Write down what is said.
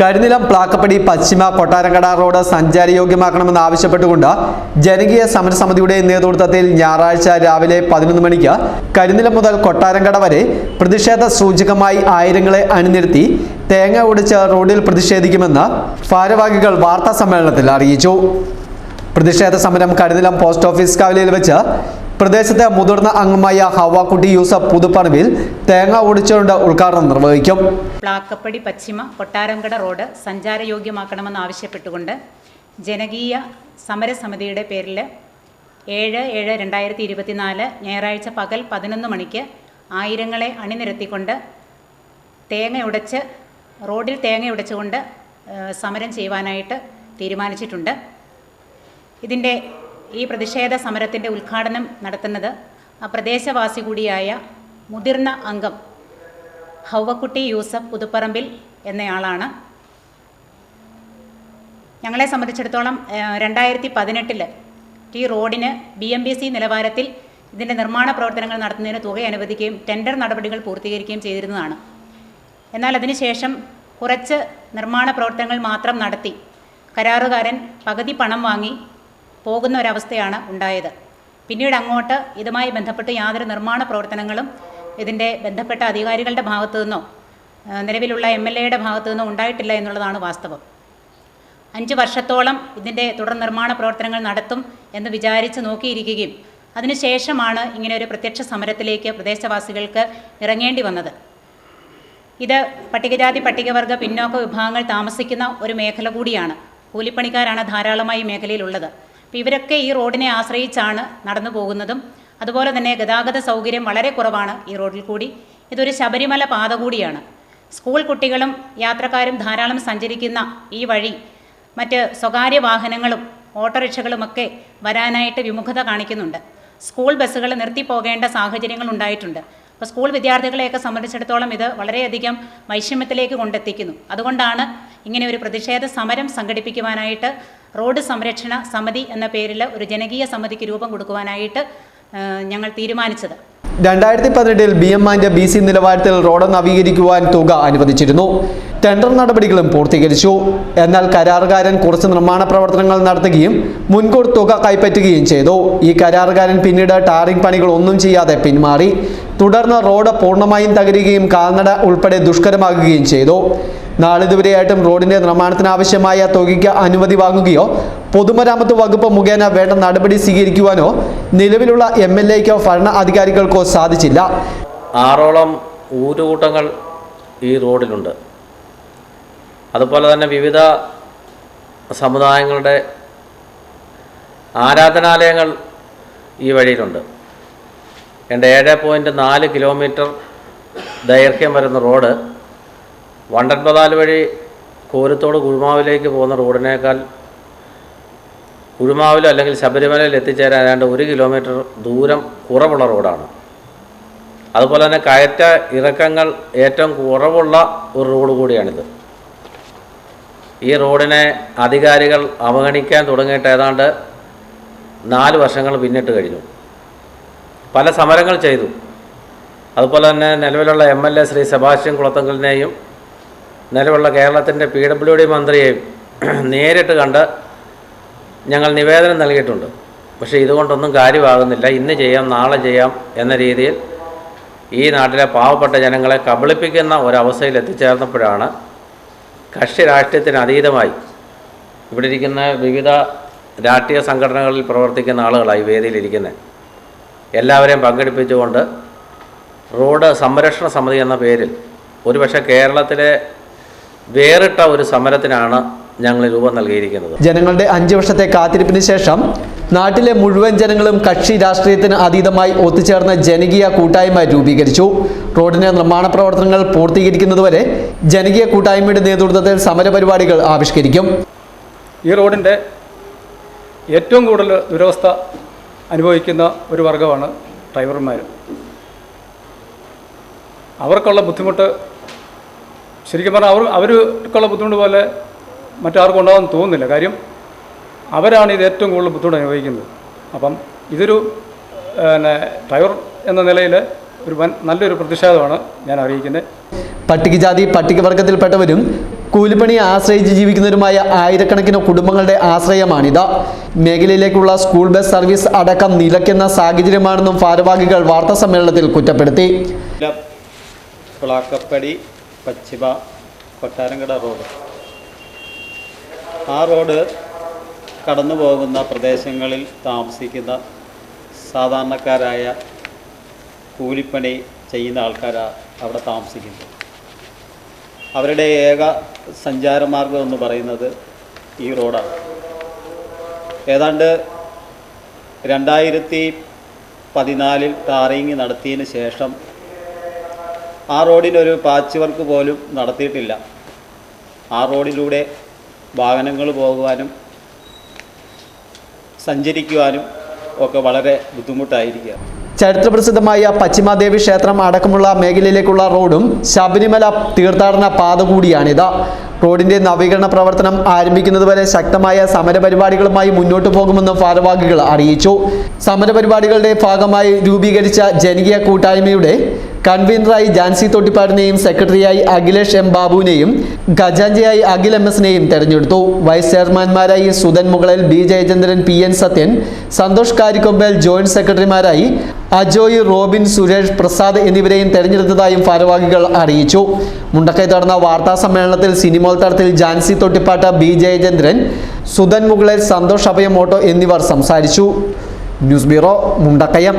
കരിനിലം പ്ലാക്കപ്പടി പശ്ചിമ കൊട്ടാരങ്കട road സഞ്ചാരയോഗ്യമാക്കണമെന്ന് ആവശ്യപ്പെട്ടുകൊണ്ട് ജനകീയ സമരസമിതിയുടെ നേതൃത്വത്തിൽ ഞായറാഴ്ച രാവിലെ പതിനൊന്ന് മണിക്ക് കരിനിലം മുതൽ കൊട്ടാരങ്കട വരെ പ്രതിഷേധ സൂചകമായി ആയിരങ്ങളെ അണിനിരത്തി തേങ്ങ ഒടിച്ച് റോഡിൽ പ്രതിഷേധിക്കുമെന്ന് ഭാരവാഹികൾ വാർത്താ സമ്മേളനത്തിൽ അറിയിച്ചു. പ്രതിഷേധ സമരം കരിനിലം പോസ്റ്റ് ഓഫീസ് കവലയിൽ വെച്ച് പ്രദേശത്തെ മുതിർന്ന അംഗമായ ഹവാക്കുട്ടി യൂസഫ് പുതുപ്പറമ്പിൽ തേങ്ങ ഓടിച്ചുകൊണ്ട് ഉദ്ഘാടനം നിർവഹിക്കും. പ്ലാക്കപ്പടി പശ്ചിമ കൊട്ടാരംകട റോഡ് സഞ്ചാരയോഗ്യമാക്കണമെന്ന് ആവശ്യപ്പെട്ടുകൊണ്ട് ജനകീയ സമരസമിതിയുടെ പേരിൽ ഏഴ് ഏഴ് രണ്ടായിരത്തി ഇരുപത്തിനാല് ഞായറാഴ്ച പകൽ പതിനൊന്ന് മണിക്ക് ആയിരങ്ങളെ അണിനിരത്തിക്കൊണ്ട് തേങ്ങ ഉടച്ച് റോഡിൽ തേങ്ങ ഉടച്ചുകൊണ്ട് സമരം ചെയ്യുവാനായിട്ട് തീരുമാനിച്ചിട്ടുണ്ട്. ഇതിന്റെ ഈ പ്രതിഷേധ സമരത്തിന്റെ ഉദ്ഘാടനം നടത്തുന്നത് പ്രദേശവാസി കൂടിയായ മുതിർന്ന അംഗം ഹൗവക്കുട്ടി യൂസഫ് പുതുപ്പറമ്പിൽ എന്നയാളാണ്. ഞങ്ങളെ സംബന്ധിച്ചിടത്തോളം രണ്ടായിരത്തി പതിനെട്ടിൽ ടി റോഡിന് ബി എം ബി സി നിലവാരത്തിൽ ഇതിന്റെ നിർമ്മാണ പ്രവർത്തനങ്ങൾ നടത്തുന്നതിന് തുക അനുവദിക്കുകയും ടെൻഡർ നടപടികൾ പൂർത്തീകരിക്കുകയും ചെയ്തിരുന്നതാണ്. എന്നാൽ അതിനുശേഷം കുറച്ച് നിർമ്മാണ പ്രവർത്തനങ്ങൾ മാത്രം നടത്തി. കരാറുകാരൻ പകുതി പണം വാങ്ങി പോകുന്ന ഒരവസ്ഥയാണ് ഉണ്ടായത്. പിന്നീട് അങ്ങോട്ട് ഇതുമായി ബന്ധപ്പെട്ട് യാതൊരു നിർമ്മാണ പ്രവർത്തനങ്ങളും ഇതിന്റെ ബന്ധപ്പെട്ട അധികാരികളുടെ ഭാഗത്തു നിന്നോ നിലവിലുള്ള എം എൽ എയുടെ ഭാഗത്തു നിന്നോ ഉണ്ടായിട്ടില്ല എന്നുള്ളതാണ് വാസ്തവം. അഞ്ച് വർഷത്തോളം ഇതിന്റെ തുടർ നിർമ്മാണ പ്രവർത്തനങ്ങൾ നടത്തും എന്ന് വിചാരിച്ച് നോക്കിയിരിക്കുകയും അതിനുശേഷമാണ് ഇങ്ങനെ ഒരു പ്രത്യക്ഷ സമരത്തിലേക്ക് പ്രദേശവാസികൾക്ക് ഇറങ്ങേണ്ടി വന്നത്. ഇത് പട്ടികജാതി പട്ടികവർഗ പിന്നോക്ക വിഭാഗങ്ങൾ താമസിക്കുന്ന ഒരു മേഖല കൂടിയാണ്. കൂലിപ്പണിക്കാരാണ് ധാരാളമായി മേഖലയിലുള്ളത്. അപ്പോൾ ഇവരൊക്കെ ഈ റോഡിനെ ആശ്രയിച്ചാണ് നടന്നു പോകുന്നതും. അതുപോലെ തന്നെ ഗതാഗത സൗകര്യം വളരെ കുറവാണ് ഈ റോഡിൽ കൂടി. ഇതൊരു ശബരിമല പാത കൂടിയാണ്. സ്കൂൾ കുട്ടികളും യാത്രക്കാരും ധാരാളം സഞ്ചരിക്കുന്ന ഈ വഴി മറ്റ് സ്വകാര്യ വാഹനങ്ങളും ഓട്ടോറിക്ഷകളുമൊക്കെ വരാനായിട്ട് വിമുഖത കാണിക്കുന്നുണ്ട്. സ്കൂൾ ബസ്സുകൾ നിർത്തിപ്പോകേണ്ട സാഹചര്യങ്ങൾ ഉണ്ടായിട്ടുണ്ട്. അപ്പോൾ സ്കൂൾ വിദ്യാർത്ഥികളെയൊക്കെ സംബന്ധിച്ചിടത്തോളം ഇത് വളരെയധികം വൈഷമ്യത്തിലേക്ക് കൊണ്ടെത്തിക്കുന്നു. അതുകൊണ്ടാണ് ഇങ്ങനെ ഒരു പ്രതിഷേധ സമരം സംഘടിപ്പിക്കുവാനായിട്ട് റോഡ് സംരക്ഷണ സമിതി എന്ന പേരിൽ ഒരു ജനകീയ സമിതിക്ക് രൂപം കൊടുക്കുവാനായിട്ട് ഞങ്ങൾ തീരുമാനിച്ചത്. രണ്ടായിരത്തി പതിനെട്ടിൽ B M and B C നിലവാരത്തിൽ റോഡ് നവീകരിക്കുവാൻ തുക അനുവദിച്ചിരുന്നു. ടെൻഡർ നടപടികളും പൂർത്തീകരിച്ചു. എന്നാൽ കരാറുകാരൻ കുറച്ച് നിർമ്മാണ പ്രവർത്തനങ്ങൾ നടത്തുകയും മുൻകൂർ തുക കൈപ്പറ്റുകയും ചെയ്തു. ഈ കരാറുകാരൻ പിന്നീട് ടാറിംഗ് പണികൾ ഒന്നും ചെയ്യാതെ പിന്മാറി. തുടർന്ന് റോഡ് പൂർണമായും തകരുകയും കാൽനട ഉൾപ്പെടെ ദുഷ്കരമാകുകയും ചെയ്തു. നാളിതുവരെയായിട്ടും റോഡിന്റെ നിർമ്മാണത്തിന് ആവശ്യമായ തുകയ്ക്ക് അനുമതി വാങ്ങുകയോ പൊതുമരാമത്ത് വകുപ്പ് മുഖേന വേണ്ട നടപടി സ്വീകരിക്കുവാനോ നിലവിലുള്ള എം എൽ എക്കോ ഭരണ അധികാരികൾക്കോ സാധിച്ചില്ല. ആറോളം ഊരുകൂട്ടങ്ങൾ ഈ റോഡിലുണ്ട്. അതുപോലെ തന്നെ വിവിധ സമുദായങ്ങളുടെ ആരാധനാലയങ്ങൾ ഈ വഴിയിലുണ്ട്. എന്റെ ഏഴ് പോയിന്റ് നാല് കിലോമീറ്റർ ദൈർഘ്യം വരുന്ന റോഡ് വണ്ടൻപതാൽ വഴി കോരത്തോട് കുഴുമാവിലേക്ക് പോകുന്ന റോഡിനേക്കാൾ കുഴുമാവിലോ അല്ലെങ്കിൽ ശബരിമലയിൽ എത്തിച്ചേരാൻ ഏതാണ്ട് ഒരു കിലോമീറ്റർ ദൂരം കുറവുള്ള റോഡാണ്. അതുപോലെ തന്നെ കയറ്റ ഇറക്കങ്ങൾ ഏറ്റവും കുറവുള്ള ഒരു റോഡ് കൂടിയാണിത്. ഈ റോഡിനെ അധികാരികൾ അവഗണിക്കാൻ തുടങ്ങിയിട്ട് ഏതാണ്ട് നാല് വർഷങ്ങൾ പിന്നിട്ട് കഴിഞ്ഞു. പല സമരങ്ങൾ ചെയ്തു. അതുപോലെ തന്നെ നിലവിലുള്ള M L A Shri Sebastian കുളത്തങ്കലിനെയും നിലവിലുള്ള കേരളത്തിന്റെ പി ഡബ്ല്യു ഡി മന്ത്രിയെയും നേരിട്ട് കണ്ട് ഞങ്ങൾ നിവേദനം നൽകിയിട്ടുണ്ട്. പക്ഷേ ഇതുകൊണ്ടൊന്നും കാര്യമാകുന്നില്ല. ഇന്ന് ചെയ്യാം നാളെ ചെയ്യാം എന്ന രീതിയിൽ ഈ നാട്ടിലെ പാവപ്പെട്ട ജനങ്ങളെ കബളിപ്പിക്കുന്ന ഒരവസ്ഥയിൽ എത്തിച്ചേർന്നപ്പോഴാണ് കക്ഷി രാഷ്ട്രീയത്തിന് അതീതമായി ഇവിടെ ഇരിക്കുന്ന വിവിധ രാഷ്ട്രീയ സംഘടനകളിൽ പ്രവർത്തിക്കുന്ന ആളുകളായി വേദിയിലിരിക്കുന്നത്. എല്ലാവരെയും പങ്കെടുപ്പിച്ചുകൊണ്ട് റോഡ് സംരക്ഷണ സമിതി എന്ന പേരിൽ ഒരുപക്ഷെ കേരളത്തിലെ വേറിട്ട ഒരു സമരത്തിനാണ് ഞങ്ങൾ രൂപം നൽകിയിരിക്കുന്നത്. ജനങ്ങളുടെ അഞ്ചു വർഷത്തെ കാത്തിരിപ്പിന് ശേഷം നാട്ടിലെ മുഴുവൻ ജനങ്ങളും കക്ഷി രാഷ്ട്രീയത്തിന് അതീതമായി ഒത്തുചേർന്ന ജനകീയ കൂട്ടായ്മ രൂപീകരിച്ചു. റോഡിന്റെ നിർമ്മാണ പ്രവർത്തനങ്ങൾ പൂർത്തീകരിക്കുന്നതുവരെ ജനകീയ കൂട്ടായ്മയുടെ നേതൃത്വത്തിൽ സമരപരിപാടികൾ ആവിഷ്കരിക്കും. ഈ റോഡിന്റെ ഏറ്റവും കൂടുതൽ ദുരവസ്ഥ അനുഭവിക്കുന്ന ഒരു വർഗമാണ് ഡ്രൈവർമാർ അവർക്കുള്ള ബുദ്ധിമുട്ട് ശരിക്കും പറഞ്ഞാൽ അവർ അവർക്കുള്ള ബുദ്ധിമുട്ട് പോലെ മറ്റാർക്കും ഉണ്ടാകുമെന്ന് തോന്നുന്നില്ല. കാര്യം അവരാണ് ഇത് ഏറ്റവും കൂടുതൽ ബുദ്ധിമുട്ട് അനുഭവിക്കുന്നത്. അപ്പം ഇതൊരു പിന്നെ ഡ്രൈവർ എന്ന നിലയിൽ ഒരു വൻ നല്ലൊരു പ്രതിഷേധമാണ് ഞാൻ അറിയിക്കുന്നത്. പട്ടികജാതി പട്ടികവർഗത്തിൽപ്പെട്ടവരും കൂലിപ്പണിയെ ആശ്രയിച്ച് ജീവിക്കുന്നവരുമായ ആയിരക്കണക്കിന് കുടുംബങ്ങളുടെ ആശ്രയമാണിത്. മേഖലയിലേക്കുള്ള സ്കൂൾ ബസ് സർവീസ് അടക്കം നിലയ്ക്കുന്ന സാഹചര്യമാണെന്നും ഭാരവാഹികൾ വാർത്താസമ്മേളനത്തിൽ കുറ്റപ്പെടുത്തി. പശ്ചിമ കൊട്ടാരങ്കട റോഡ്. ആ റോഡ് കടന്നു പോകുന്ന പ്രദേശങ്ങളിൽ താമസിക്കുന്ന സാധാരണക്കാരായ കൂലിപ്പണി ചെയ്യുന്ന ആൾക്കാരാണ് അവിടെ താമസിക്കുന്നത്. അവരുടെ ഏക സഞ്ചാരമാർഗം എന്ന് പറയുന്നത് ഈ റോഡാണ്. ഏതാണ്ട് രണ്ടായിരത്തി പതിനാലിൽ ടാറിങ് നടത്തിയതിന് ശേഷം ആ റോഡിനൊരു പാച്ച് വർക്ക് പോലും നടത്തിയിട്ടില്ല. ആ റോഡിലൂടെ വാഹനങ്ങൾ പോകുവാനും സഞ്ചരിക്കുവാനും ഒക്കെ വളരെ ബുദ്ധിമുട്ടായിരിക്കുക ചരിത്രപ്രസിദ്ധമായ പശ്ചിമാദേവി ക്ഷേത്രം അടക്കമുള്ള മേഖലയിലേക്കുള്ള റോഡും ശബരിമല തീർത്ഥാടന പാത കൂടിയാണിത്. റോഡിന്റെ നവീകരണ പ്രവർത്തനം ആരംഭിക്കുന്നതുവരെ ശക്തമായ സമരപരിപാടികളുമായി മുന്നോട്ടു പോകുമെന്ന് ഭാരവാഹികൾ അറിയിച്ചു. സമരപരിപാടികളുടെ ഭാഗമായി രൂപീകരിച്ച ജനകീയ കൂട്ടായ്മയുടെ കൺവീനറായി ജാൻസി തൊട്ടിപ്പാടിനെയും സെക്രട്ടറിയായി അഖിലേഷ് എം ബാബുവിനെയും ഖജാഞ്ചിയായി അഖിൽ എം എസിനെയും തെരഞ്ഞെടുത്തു. Vice ചെയർമാൻമാരായി Sudhan Mukalal B Jayachandran P N Sathyan Santhosh Karikkombal joint സെക്രട്ടറിമാരായി Ajoy Robin Suresh Prasad എന്നിവരെയും തെരഞ്ഞെടുത്തതായും ഭാരവാഹികൾ അറിയിച്ചു. മുണ്ടക്കൈ നടന്ന വാർത്താ സമ്മേളനത്തിൽ സിനിമോൾ തടത്തിൽ ജാൻസി തൊട്ടിപ്പാട്ട് ബി ജയചന്ദ്രൻ സുധൻ മുകളൽ സന്തോഷ് അഭയമോട്ടോ എന്നിവർ സംസാരിച്ചു. News bureau Mundakayam.